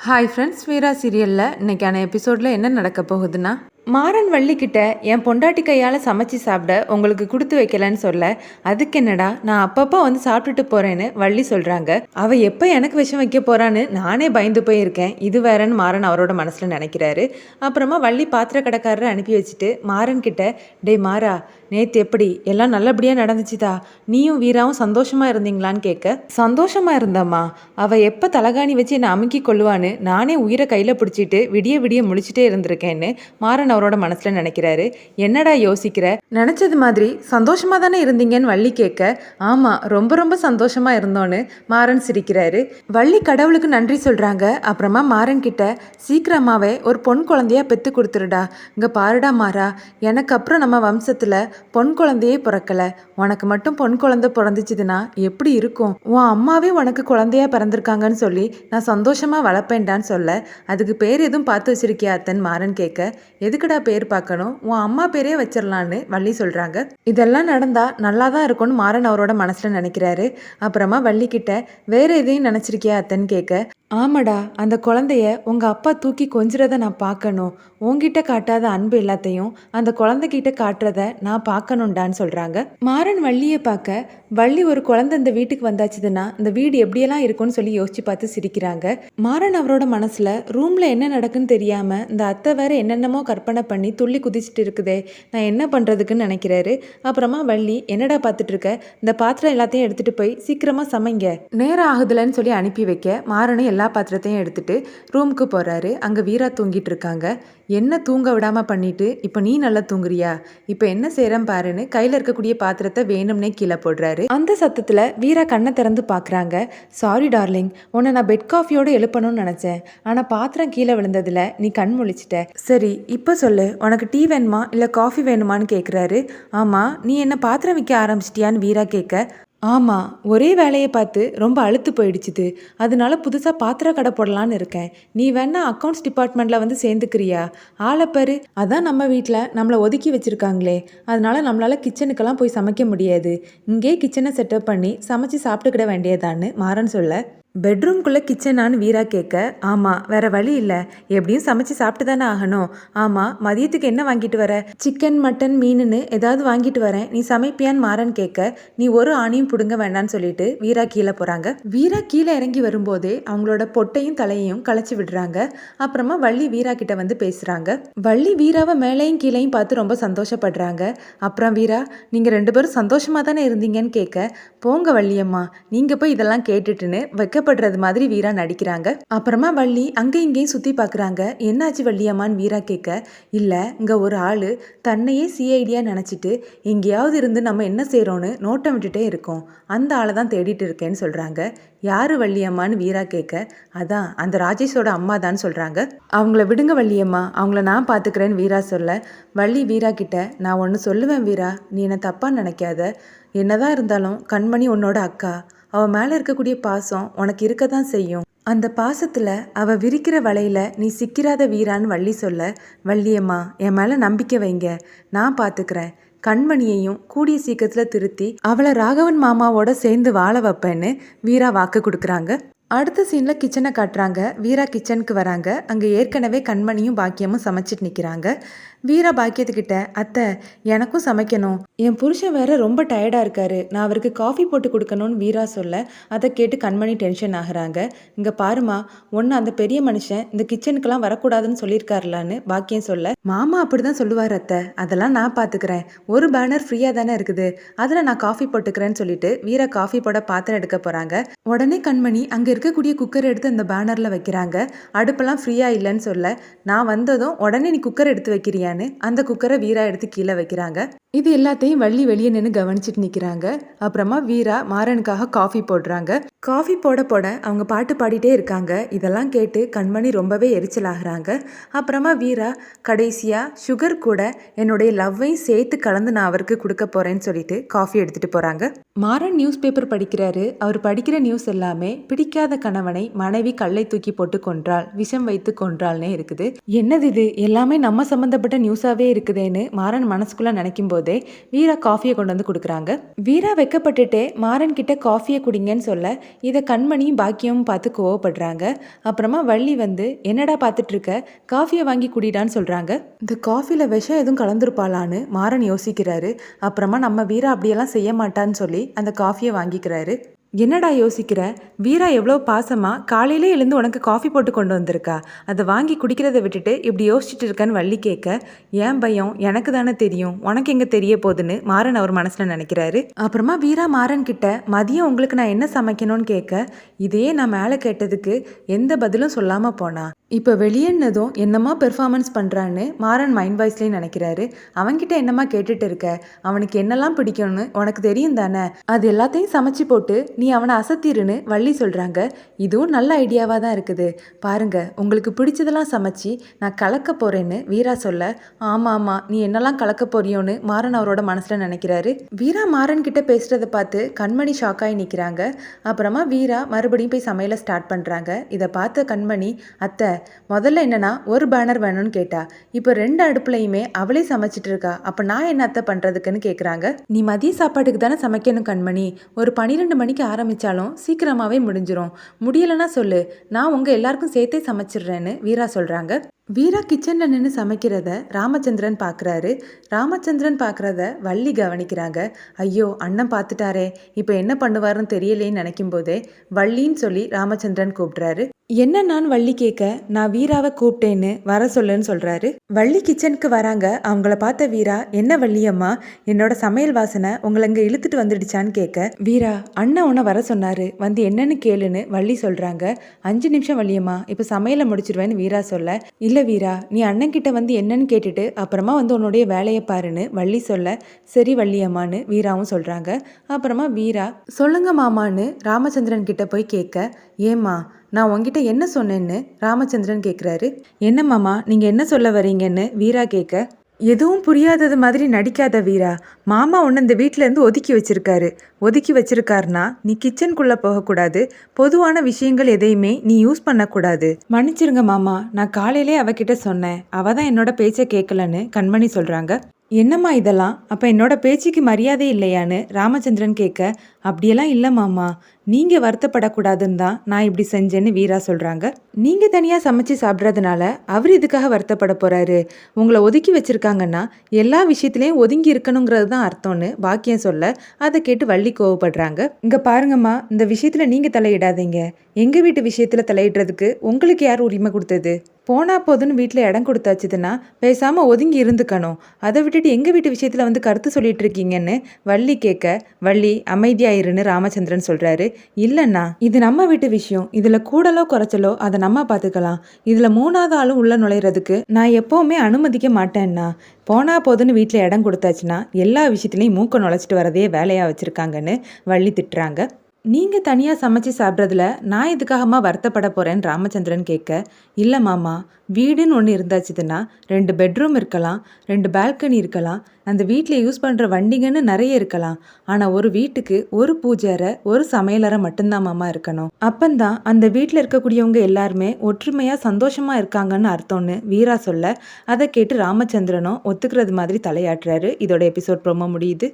Hi friends வீரா சீரியலில் இன்றைக்கான எபிசோடில் என்ன நடக்க போகுதுன்னா மாறன் வள்ளிக்கிட்ட என் பொண்டாட்டி கையால் சமைச்சு சாப்பிட உங்களுக்கு கொடுத்து வைக்கலன்னு சொல்ல அதுக்கு என்னடா நான் அப்பப்போ வந்து சாப்பிட்டுட்டு போகிறேன்னு வள்ளி சொல்கிறாங்க அவள் எப்போ எனக்கு விஷம் வைக்க போகிறான்னு நானே பயந்து போயிருக்கேன். இது வேறன்னு மாறன் அவரோட மனசில் நினைக்கிறாரு. அப்புறமா வள்ளி பாத்திர கடைக்காரரை அனுப்பி வச்சுட்டு மாறன் கிட்ட டேய் மாறா நேற்று எப்படி? எல்லாம் நல்லபடியாக நடந்துச்சுதா? நீயும் வீராவும் சந்தோஷமா இருந்தீங்களான்னு கேட்க சந்தோஷமா இருந்தம்மா. அவ எப்போ தலகாணி வச்சு என்னை அமுக்கி கொள்ளுவான்னு நானே உயிரை கையில் பிடிச்சிட்டு விடிய விடிய முடிச்சுட்டே இருந்திருக்கேன்னு மாறன் அவரோட மனசில் நினைக்கிறாரு. என்னடா யோசிக்கிற? நினச்சது மாதிரி சந்தோஷமா தானே இருந்தீங்கன்னு வள்ளி கேட்க ஆமாம் ரொம்ப ரொம்ப சந்தோஷமா இருந்தோன்னு மாறன் சிரிக்கிறாரு. வள்ளி கடவுளுக்கு நன்றி சொல்கிறாங்க அப்புறமா மாறன் கிட்ட சீக்கிரமாகவே ஒரு பொன் குழந்தையா பெற்று கொடுத்துருடா. இங்கே பாருடா மாறா எனக்கு அப்புறம் நம்ம வம்சத்தில் பொன் குழந்தையே பிறக்கல. உனக்கு மட்டும் பொன் குழந்தை பிறந்துச்சுதுன்னா எப்படி இருக்கும்? உன் அம்மாவே உனக்கு குழந்தையா பிறந்திருக்காங்கன்னு சொல்லி நான் சந்தோஷமாக வளர்ப்பேன்டான்னு சொல்ல அதுக்கு பேர் எதுவும் பார்த்து வச்சிருக்கியா? அத்தன் மாறன் கேட்க எதுக்கு எதுக்குடா பேர் பார்க்கணும்? உன் அம்மா பேரே வச்சிடலான்னு வள்ளி சொல்றாங்க. இதெல்லாம் நடந்தா நல்லா தான் இருக்கும்னு மாறன் அவரோட மனசுல நினைக்கிறாரு. அப்புறமா வள்ளி கிட்ட வேற எதையும் நினைச்சிருக்கியா அத்தன் கேட்க ஆமாடா அந்த குழந்தைய உங்கள் அப்பா தூக்கி கொஞ்சறத நான் பார்க்கணும் உங்ககிட்ட காட்டாத அன்பு எல்லாத்தையும் அந்த குழந்தைகிட்ட காட்டுறத நான் பார்க்கணுண்டான்னு சொல்கிறாங்க மாறன் வள்ளியை பார்க்க வள்ளி ஒரு குழந்தை இந்த வீட்டுக்கு வந்தாச்சுதுன்னா இந்த வீடு எப்படியெல்லாம் இருக்கும்னு சொல்லி யோசிச்சு பார்த்து சிரிக்கிறாங்க. மாறன் அவரோட மனசில் ரூமில் என்ன நடக்குன்னு தெரியாமல் இந்த அத்தை வேற என்னென்னமோ கற்பனை பண்ணி துள்ளி குதிச்சுட்டு இருக்குதே நான் என்ன பண்ணுறதுக்குன்னு நினைக்கிறாரு. அப்புறமா வள்ளி என்னடா பார்த்துட்டு இருக்க? இந்த பாத்திரம் எல்லாத்தையும் எடுத்துகிட்டு போய் சீக்கிரமாக சமைங்க. நேரம் ஆகுதுலன்னு சொல்லி அனுப்பி வைக்க. மாறனும் எல்லா பாத்திரத்தையும் எடுத்துட்டு ரூமுக்கு போகிறாரு அங்கே வீரா தூங்கிட்டு இருக்காங்க என்ன தூங்க விடாம பண்ணிவிட்டு இப்போ நீ நல்லா தூங்குறியா? இப்போ என்ன செய்கிறேன் பாருன்னு கையில் இருக்கக்கூடிய பாத்திரத்தை வேணும்னே கீழே போடுறாரு. அந்த சத்தத்தில் வீரா கண்ணை திறந்து பார்க்குறாங்க சாரி டார்லிங் உன்னை நான் பெட் காஃபியோடு எழுப்பணும்னு நினச்சேன். ஆனால் பாத்திரம் கீழே விழுந்ததுல நீ கண் முழிச்சிட்ட. சரி இப்போ சொல்லு. உனக்கு டீ வேணுமா? இல்லை காஃபி வேணுமான்னு கேட்குறாரு ஆமாம் நீ என்ன பாத்திரம் விற்க ஆரம்பிச்சிட்டியான்னு வீரா கேட்க ஆமாம் ஒரே வேலையை பார்த்து ரொம்ப அழுத்து போயிடுச்சுது. அதனால புதுசாக பாத்திர கடை போடலான்னு இருக்கேன். நீ வேணா அக்கௌண்ட்ஸ் டிபார்ட்மெண்ட்டில் வந்து சேர்ந்துக்கிறியா? ஆளைப்பாரு அதான் நம்ம வீட்டில் நம்மளை ஒதுக்கி வச்சுருக்காங்களே. அதனால நம்மளால் கிச்சனுக்கெல்லாம் போய் சமைக்க முடியாது. இங்கே கிச்சனை செட்டப் பண்ணி சமைச்சு சாப்பிட்டுக்கிட வேண்டியதான்னு மாறன் சொல்ல. பெட்ரூம்குள்ளே கிச்சனான்னு வீரா கேட்க ஆமாம் வேற வழி இல்லை. எப்படியும் சமைச்சு சாப்பிட்டு தானே ஆகணும். ஆமாம் மதியத்துக்கு என்ன வாங்கிட்டு வர? சிக்கன் மட்டன் மீனுன்னு ஏதாவது வாங்கிட்டு வரேன். நீ சமைப்பியான்னு மாறன் கேட்க நீ ஒரு ஆணியும் பிடுங்க வேண்டான்னு சொல்லிட்டு வீரா கீழே போகிறாங்க வீரா கீழே இறங்கி வரும்போதே அவங்களோட பொட்டையும் தலையையும் களைச்சி விடுறாங்க. அப்புறமா வள்ளி வீரா கிட்ட வந்து பேசுகிறாங்க வள்ளி வீராவை மேலேயும் கீழேயும் பார்த்து ரொம்ப சந்தோஷப்படுறாங்க. அப்புறம் வீரா நீங்கள் ரெண்டு பேரும் சந்தோஷமாக தானே இருந்தீங்கன்னு கேட்க போங்க வள்ளியம்மா நீங்கள் போய் இதெல்லாம் கேட்டுட்டுன்னு வைக்க வெக்கப்படுறது மாதிரி வீரா நடிக்கிறாங்க. அப்புறமா வள்ளி அங்கே இங்கேயும் சுற்றி பார்க்குறாங்க என்னாச்சு வள்ளியம்மான்னு வீரா கேட்க இல்லை இங்கே ஒரு ஆள் தன்னையே சிஐடியாக நினச்சிட்டு எங்கேயாவது இருந்து நம்ம என்ன செய்கிறோன்னு நோட்டம் விட்டுட்டே இருக்கோம். அந்த ஆளை தான் தேடிட்டு இருக்கேன்னு சொல்கிறாங்க யாரு வள்ளியம்மான்னு வீரா கேட்க அதான் அந்த ராஜேஷோட அம்மா தான் சொல்கிறாங்க அவங்கள விடுங்க வள்ளியம்மா அவங்கள நான் பார்த்துக்கிறேன்னு வீரா சொல்ல. வள்ளி வீரா கிட்ட நான் ஒன்று சொல்லுவேன் வீரா நீ என்னை தப்பாக நினைக்காத. என்னதான் இருந்தாலும் கண்மணி உன்னோட அக்கா. அவள் மேலே இருக்கக்கூடிய பாசம் உனக்கு இருக்க தான் செய்யும். அந்த பாசத்தில் அவள் விரிக்கிற வலையில் நீ சிக்கிறாத வீரான்னு வள்ளி சொல்ல வள்ளியம்மா என் மேலே நம்பிக்கை வைங்க. நான் பார்த்துக்கிறேன் கண்மணியையும் கூடிய சீக்கிரத்தில் திருத்தி அவளை ராகவன் மாமாவோட சேர்ந்து வாழ வைப்பேன்னு வீரா வாக்கு கொடுக்குறாங்க. அடுத்த சீனில் கிச்சனை காட்டுறாங்க. வீரா கிச்சனுக்கு வராங்க. அங்கே ஏற்கனவே கண்மணியும் பாக்கியமும் சமைச்சிட்டு நிற்கிறாங்க வீரா பாக்கியத்துக்கிட்ட அத்தை எனக்கும் சமைக்கணும். என் புருஷன் வேற ரொம்ப டயர்டாக இருக்காரு. நான் அவருக்கு காஃபி போட்டு கொடுக்கணும்னு வீரா சொல்ல அதை கேட்டு கண்மணி டென்ஷன் ஆகுறாங்க. இங்கே பாருமா ஒன்று அந்த பெரிய மனுஷன் இந்த கிச்சனுக்கெல்லாம் வரக்கூடாதுன்னு சொல்லியிருக்காருலான்னு பாக்கியம் சொல்ல மாமா அப்படி தான் சொல்லுவார் அத்தை. அதெல்லாம் நான் பார்த்துக்கிறேன் ஒரு பேனர் ஃப்ரீயாக தானே இருக்குது. அதில் நான் காஃபி போட்டுக்கிறேன்னு சொல்லிட்டு வீரா காஃபி போட பாத்திரம் எடுக்க போகிறாங்க உடனே கண்மணி அங்கே இருக்கக்கூடிய குக்கர் எடுத்து அந்த பேனரில் வைக்கிறாங்க. அடுப்பெல்லாம் ஃப்ரீயாக இல்லைன்னு சொல்ல. நான் வந்ததும் உடனே நீ குக்கர் எடுத்து வைக்கிறியான்னு? அந்த குக்கரை வீரா எடுத்து கீழே வைக்கிறாங்க. இது எல்லாத்தையும் வள்ளி வெளியே நின்று கவனிச்சிட்டு நிற்கிறாங்க அப்புறமா வீரா மாறனுக்காக காஃபி போடுறாங்க. காஃபி போட போட அவங்க பாட்டு பாடிட்டே இருக்காங்க. இதெல்லாம் கேட்டு கண்மணி ரொம்பவே எரிச்சல் ஆகுறாங்க அப்புறமா வீரா கடைசியாக சுகர் கூட என்னுடைய லவ்வையும் சேர்த்து கலந்து நான் அவருக்கு கொடுக்க போகிறேன்னு சொல்லிட்டு காஃபி எடுத்துகிட்டு போகிறாங்க மாறன் நியூஸ் பேப்பர் படிக்கிறாரு. அவர் படிக்கிற நியூஸ் எல்லாமே பிடிக்காத கணவனை மனைவி கல்லை தூக்கி போட்டு கொன்றாள் விஷம் வைத்து கொன்றாள்னே இருக்குது. என்னது இது? எல்லாமே நம்ம சம்மந்தப்பட்ட நியூஸாகவே இருக்குதேன்னு மாறன் மனசுக்குள்ளே நினைக்கும் போதே வீரா காஃபியை கொண்டு வந்து கொடுக்குறாங்க. வீரா வெக்கப்பட்டுட்டே மாறன் கிட்ட காஃபியை குடிங்கன்னு சொல்ல இதை கண்மணியும் பாக்கியமும் பார்த்து கோவப்படுறாங்க. அப்புறமா வள்ளி வந்து என்னடா பார்த்துட்டு இருக்க? காஃபியை வாங்கி குடிடான்னு சொல்கிறாங்க இந்த காஃபியில் விஷம் எதுவும் கலந்துருப்பாளான்னு மாறன் யோசிக்கிறாரு. அப்புறமா நம்ம வீரா அப்படியெல்லாம் செய்ய மாட்டான்னு சொல்லி அந்த காஃபியை வாங்கிக்கிறாரு. என்னடா யோசிக்கிற? வீரா எவ்வளோ பாசமாக காலையிலே எழுந்து உனக்கு காஃபி போட்டு கொண்டு வந்திருக்கா. அதை வாங்கி குடிக்கிறத விட்டுட்டு இப்படி யோசிச்சுட்டு இருக்கேன்னு வள்ளி கேட்க ஏன் பயம் எனக்கு தானே தெரியும். உனக்கு எங்கே தெரிய போகுதுன்னு மாறன் அவர் மனசில் நினைக்கிறாரு. அப்புறமா வீரா மாறன் கிட்ட மதியம் உங்களுக்கு நான் என்ன சமைக்கணும்னு கேட்க இதையே நான் மேலே கேட்டதுக்கு எந்த பதிலும் சொல்லாமல் போனா? இப்போ வெளியேன்னதும் என்னமா பெர்ஃபார்மன்ஸ் பண்ணுறான்னு மாறன் மைண்ட் வாய்ஸ்லேயே நினைக்கிறாரு. அவன்கிட்ட என்னம்மா கேட்டுட்டு இருக்க? அவனுக்கு என்னெல்லாம் பிடிக்கும்னு உனக்கு தெரியும் தானே? அது எல்லாத்தையும் சமைச்சு போட்டு நீ அவனை அசத்திருன்னு வள்ளி சொல்கிறாங்க இதுவும் நல்ல ஐடியாவாக தான் இருக்குது. பாருங்க உங்களுக்கு பிடிச்சதெல்லாம் சமைச்சு நான் கலக்க போகிறேன்னு வீரா சொல்ல ஆமாம் ஆமாம் நீ என்னெல்லாம் கலக்க போறியோன்னு மாறன் அவரோட மனசில் நினைக்கிறாரு. வீரா மாறன் கிட்ட பேசுகிறத பார்த்து கண்மணி ஷாக்காகி நிற்கிறாங்க அப்புறமா வீரா மறுபடியும் போய் சமையலை ஸ்டார்ட் பண்ணுறாங்க இதை பார்த்த கண்மணி அத்தை முதல்ல என்னன்னா ஒரு பேனர் வேணும்னு கேட்டா இப்போ ரெண்டு அடுப்புலையுமே அவளே சமைச்சிட்டு இருக்கா அப்போ நான் என்ன அத்தை பண்ணுறதுக்குன்னு கேட்குறாங்க நீ மதிய சாப்பாட்டுக்கு தானே சமைக்கணும் கண்மணி. ஒரு பன்னிரெண்டு மணிக்கு ஆரம்பித்தாலும் சீக்கிரமாகவே முடிஞ்சிடும் முடியலைன்னா சொல்லு நான் உங்கள் எல்லாருக்கும் சேர்த்தே சமைச்சிடுறேன்னு வீரா சொல்கிறாங்க வீரா கிச்சனில் நின்று சமைக்கிறத ராமச்சந்திரன் பார்க்குறாரு ராமச்சந்திரன் பார்க்குறத வள்ளி கவனிக்கிறாங்க. ஐயோ அண்ணன் பார்த்துட்டாரே இப்போ என்ன பண்ணுவாருன்னு தெரியலேன்னு நினைக்கும் போதே வள்ளின்னு சொல்லி ராமச்சந்திரன் கூப்பிட்றாரு என்ன நான் வள்ளி கேட்க நான் வீராவை கூப்பிட்டேன்னு வர சொல்லுன்னு சொல்கிறாரு வள்ளி கிச்சனுக்கு வராங்க. அவங்கள பார்த்த வீரா என்ன வள்ளியம்மா என்னோட சமையல் வாசனை உங்களை இங்கே இழுத்துட்டு வந்துடுச்சான்னு கேட்க வீரா அண்ணன் உன்னை வர சொன்னாரு. வந்து என்னன்னு கேளுன்னு வள்ளி சொல்கிறாங்க அஞ்சு நிமிஷம் வள்ளியம்மா இப்போ சமையலை முடிச்சிருவேன்னு வீரா சொல்ல. இல்லை வீரா நீ அண்ணன்கிட்ட வந்து என்னன்னு கேட்டுட்டு அப்புறமா வந்து உன்னுடைய வேலையை பாருன்னு வள்ளி சொல்ல சரி வள்ளியம்மான்னு வீராவும் சொல்கிறாங்க அப்புறமா வீரா சொல்லுங்க மாமான்னு ராமச்சந்திரன் கிட்ட போய் கேட்க ஏம்மா நான் உங்ககிட்ட என்ன சொன்னேன்னு? ராமச்சந்திரன் கேட்குறாரு என்ன மாமா நீங்கள் என்ன சொல்ல வரீங்கன்னு? வீரா கேட்க எதுவும் புரியாதது மாதிரி நடிக்காத வீரா. மாமா உன்னை இந்த வீட்டிலேருந்து ஒதுக்கி வச்சிருக்காரு. ஒதுக்கி வச்சிருக்காருனா நீ கிச்சனுக்குள்ளே போகக்கூடாது. பொதுவான விஷயங்கள் எதையுமே நீ யூஸ் பண்ணக்கூடாது. மன்னிச்சிருங்க மாமா நான் காலையிலே அவகிட்ட சொன்னேன். அவ தான் என்னோட பேச்சை கேட்கலன்னு கண்மணி சொல்கிறாங்க என்னம்மா இதெல்லாம்? அப்போ என்னோட பேச்சுக்கு மரியாதை இல்லையான்னு ராமச்சந்திரன் கேட்க அப்படியெல்லாம் இல்லை மாமா. நீங்கள் வருத்தப்படக்கூடாதுன்னு தான் நான் இப்படி செஞ்சேன்னு வீரா சொல்கிறாங்க நீங்கள் தனியாக சமைச்சு சாப்பிட்றதுனால அவர் இதுக்காக வருத்தப்பட போகிறாரு உங்களை ஒதுக்கி வச்சுருக்காங்கன்னா எல்லா விஷயத்துலேயும் ஒதுங்கி இருக்கணுங்கிறது தான் அர்த்தம்னு பாக்கியம் சொல்ல அதை கேட்டு வள்ளி கோவப்படுறாங்க. இங்கே பாருங்கம்மா இந்த விஷயத்தில் நீங்கள் தலையிடாதீங்க. எங்கள் வீட்டு விஷயத்தில் தலையிடுறதுக்கு உங்களுக்கு யார் உரிமை கொடுத்தது? போனா போதுன்னு வீட்டில் இடம் கொடுத்தாச்சுதுன்னா பேசாமல் ஒதுங்கி இருந்துக்கணும். அதை விட்டுட்டு எங்கள் வீட்டு விஷயத்தில் வந்து கருத்து சொல்லிட்டு இருக்கீங்கன்னு வள்ளி கேட்க வள்ளி அமைதியாயிருன்னு ராமச்சந்திரன் சொல்கிறாரு இல்லைண்ணா இது நம்ம வீட்டு விஷயம். இதில் கூடலோ குறைச்சலோ அதை நம்ம பார்த்துக்கலாம். இதில் மூணாவது ஆளும் உள்ள நுழையிறதுக்கு நான் எப்போவுமே அனுமதிக்க மாட்டேன்னா போனா போதுன்னு வீட்டில் இடம் கொடுத்தாச்சுன்னா எல்லா விஷயத்துலையும் மூக்க நுழைச்சிட்டு வரதே வேலையாக வச்சுருக்காங்கன்னு வள்ளி திட்டுறாங்க. நீங்கள் தனியாக சமைச்சு சாப்பிட்றதுல நான் எதுக்காகமா வருத்தப்பட போகிறேன்னு ராமச்சந்திரன் கேட்க இல்லை மாமா வீடுன்னு ஒன்று இருந்தாச்சுதுன்னா ரெண்டு பெட்ரூம் இருக்கலாம் ரெண்டு பால்கனி இருக்கலாம் அந்த வீட்டில் யூஸ் பண்ணுற வண்டிங்கன்னு நிறைய இருக்கலாம். ஆனால் ஒரு வீட்டுக்கு ஒரு பூஜாரை ஒரு சமையலறை மட்டும்தான் மாமா இருக்கணும். அப்பந்தான் அந்த வீட்டில் இருக்கக்கூடியவங்க எல்லாருமே ஒற்றுமையாக சந்தோஷமாக இருக்காங்கன்னு அர்த்தம்னு வீரா சொல்ல அதை கேட்டு ராமச்சந்திரனும் ஒத்துக்கிறது மாதிரி தலையாட்டுறாரு. இதோட எபிசோட் ரொம்ப முடியுது.